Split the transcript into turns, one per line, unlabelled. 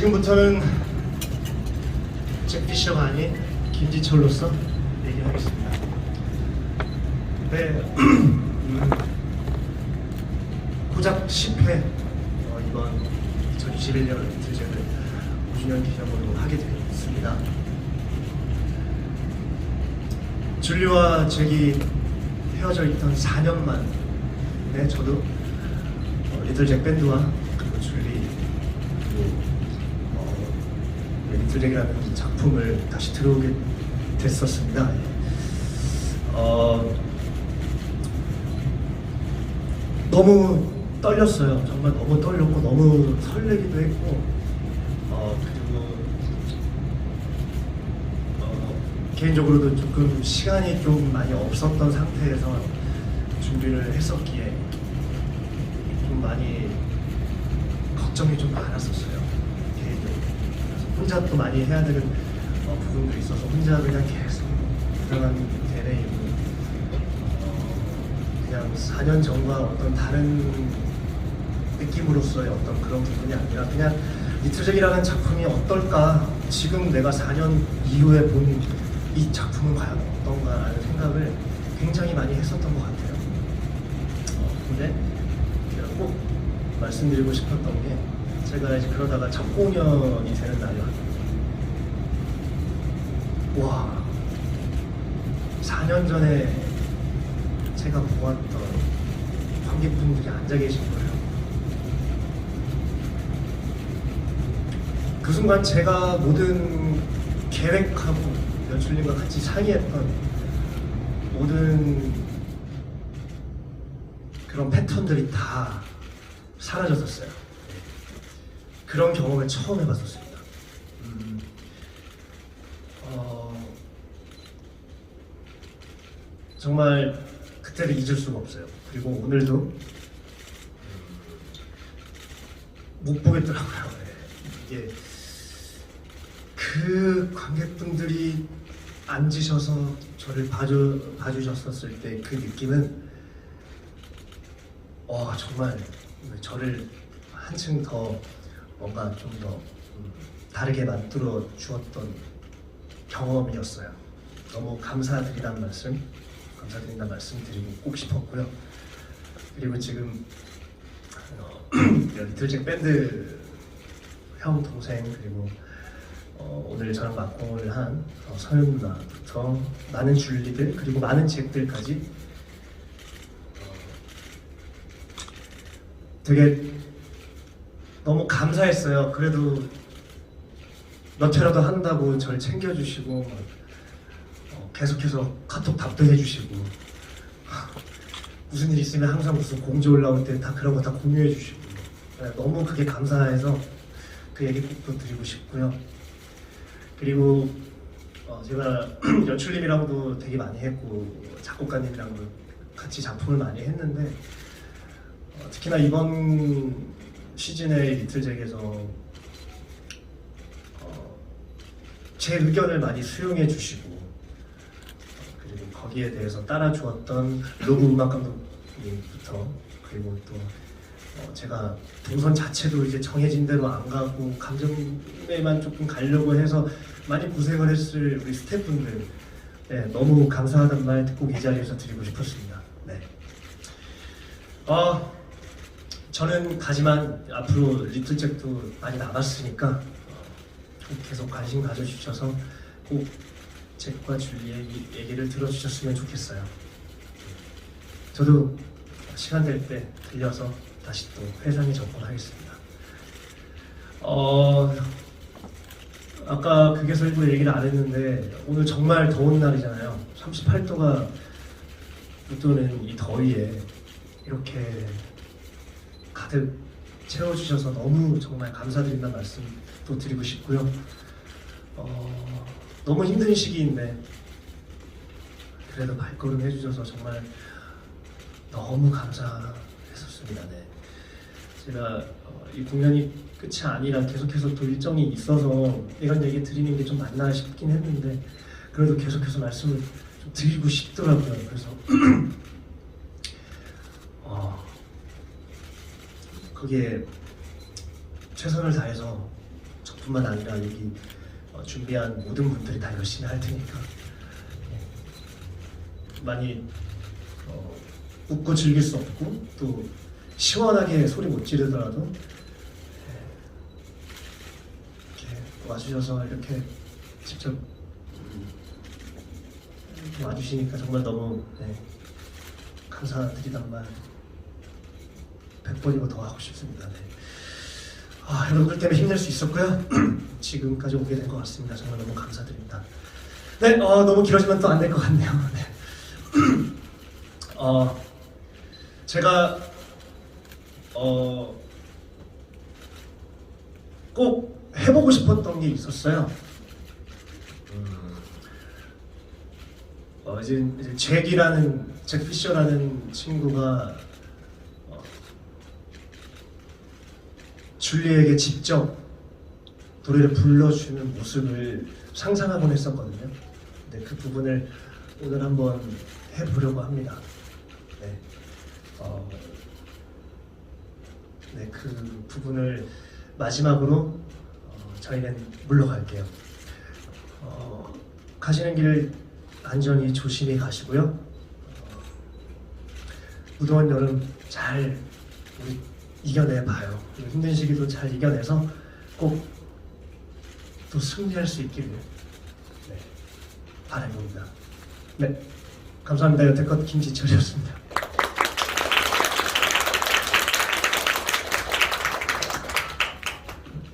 지금부터는 잭피셔가 아닌 김지철로서 얘기하겠습니다. 네, 음, 고작 10회 어, 이번 2021년 드제를 5주년 기념으로 하게 되었습니다. 줄리와 잭이 헤어져 있던 4년 만에 저도 어, 리틀 잭 밴드와 그리고 줄리 그리고 어, 리틀 잭이라는 작품을 다시 들어오게 됐었습니다. 어, 너무 떨렸어요. 정말 너무 떨렸고 너무 설레기도 했고 어, 그리고 어, 개인적으로도 조금 시간이 좀 많이 없었던 상태에서 준비를 했었기에 좀 많이 걱정이 좀 많았었어요. 혼자 또 많이 해야 되는 어, 부분들이 있어서 혼자 그냥 계속 들어간 대회이고 어, 그냥 4년 전과 어떤 다른 느낌으로서의 어떤 그런 부분이 아니라 그냥 리틀잭이라는 작품이 어떨까 지금 내가 4년 이후에 본 이 작품은 과연 어떤가라는 생각을 굉장히 많이 했었던 것 같아요. 어, 근데 제가 꼭 말씀드리고 싶었던 게 제가 이제 그러다가 첫 공연이 되는 날이었거든요. 와, 4년 전에 제가 보았던 관객분들이 앉아 계신 거예요. 그 순간 제가 모든 계획하고 연출님과 같이 상의했던 모든 그런 패턴들이 다 사라졌었어요. 그런 경험을 처음 해봤었습니다. 음, 어, 정말 그때를 잊을 수가 없어요. 그리고 오늘도 음, 못 보겠더라고요. 네. 이게 그 관객분들이 앉으셔서 저를 봐주, 봐주셨었을 때 그 느낌은 와 정말 저를 한층 더 뭔가 좀더 음, 다르게 만들어 주었던 경험이었어요. 너무 감사드리다는 말씀, 감사드린다는 말씀 드리고 꼭 싶었고요. 그리고 지금 어, 리틀잭 밴드 형 동생 그리고 어, 오늘 저랑 막공을 한 어, 서윤 누나부터 많은 줄리들 그리고 많은 잭들까지 어, 되게 너무 감사했어요. 그래도 몇 회라도 한다고 저를 챙겨주시고 막, 어, 계속해서 카톡 답변해주시고 무슨 일 있으면 항상 무슨 공지 올라올 때 다 그런 거 다 공유해주시고 네, 너무 그게 감사해서 그 얘기 꼭또 드리고 싶고요. 그리고 어, 제가 연출님이랑도 되게 많이 했고 작곡가님이랑도 같이 작품을 많이 했는데 어, 특히나 이번 시즌의 리틀잭에서 어, 제 의견을 많이 수용해 주시고 어, 그리고 거기에 대해서 따라주었던 로브 음악 감독님부터 그리고 또 어, 제가 동선 자체도 이제 정해진 대로 안 가고 감정에만 조금 가려고 해서 많이 고생을 했을 우리 스태프분들 네, 너무 감사하다는 말꼭 이 자리에서 드리고 싶었습니다. 네. 어, 저는 가지만 앞으로 리틀잭도 많이 남았으니까 계속 관심 가져주셔서 꼭 잭과 줄리의 이 얘기를 들어주셨으면 좋겠어요. 저도 시간 될 때 들려서 다시 또 회상에 접근하겠습니다. 어, 아까 극에서 얘기를 안 했는데 오늘 정말 더운 날이잖아요. 38도가 웃도는 이 더위에 이렇게 가득 채워주셔서 너무 정말 감사드린다는 말씀 또 드리고 싶고요. 어, 너무 힘든 시기인데 그래도 발걸음 해주셔서 정말 너무 감사했었습니다. 네. 제가 어, 이 공연이 끝이 아니라 계속해서 또 일정이 있어서 이런 얘기 드리는 게 좀 맞나 싶긴 했는데 그래도 계속해서 말씀을 좀 드리고 싶더라고요. 그래서 어, 거기에 최선을 다해서 정- 뿐만 아니라 여기 어, 준비한 모든 분들이 다 열심히 할 테니까 예. 많이 어, 웃고 즐길 수 없고 또 시원하게 소리 못 지르더라도 예. 이렇게 와주셔서 이렇게 직접 이렇게 와주시니까 정말 너무 네, 감사드리단 말 100번이고 더 하고 싶습니다. 네. 아, 여러분들 때문에 힘낼 수 있었고요. 지금까지 오게 된 것 같습니다. 정말 너무 감사드립니다. 네, 어, 너무 길어지면 또 안 될 것 같네요. 네. 어, 제가 어, 꼭 해보고 싶었던 게 있었어요. 음, 어, 이제, 이제 잭이라는 잭 피셔라는 친구가 줄리에게 직접 노래를 불러주는 모습을 상상하곤 했었거든요. 근데 그 부분을 오늘 한번 해보려고 합니다. 네, 어, 네, 그 부분을 마지막으로 어, 저희는 물러갈게요. 어, 가시는 길 안전히 조심히 가시고요. 어, 무더운 여름 잘 우리 이겨내 봐요. 힘든 시기도 잘 이겨내서 꼭 또 승리할 수 있기를 네, 바라봅니다. 네, 감사합니다. 여태껏 김지철이었습니다.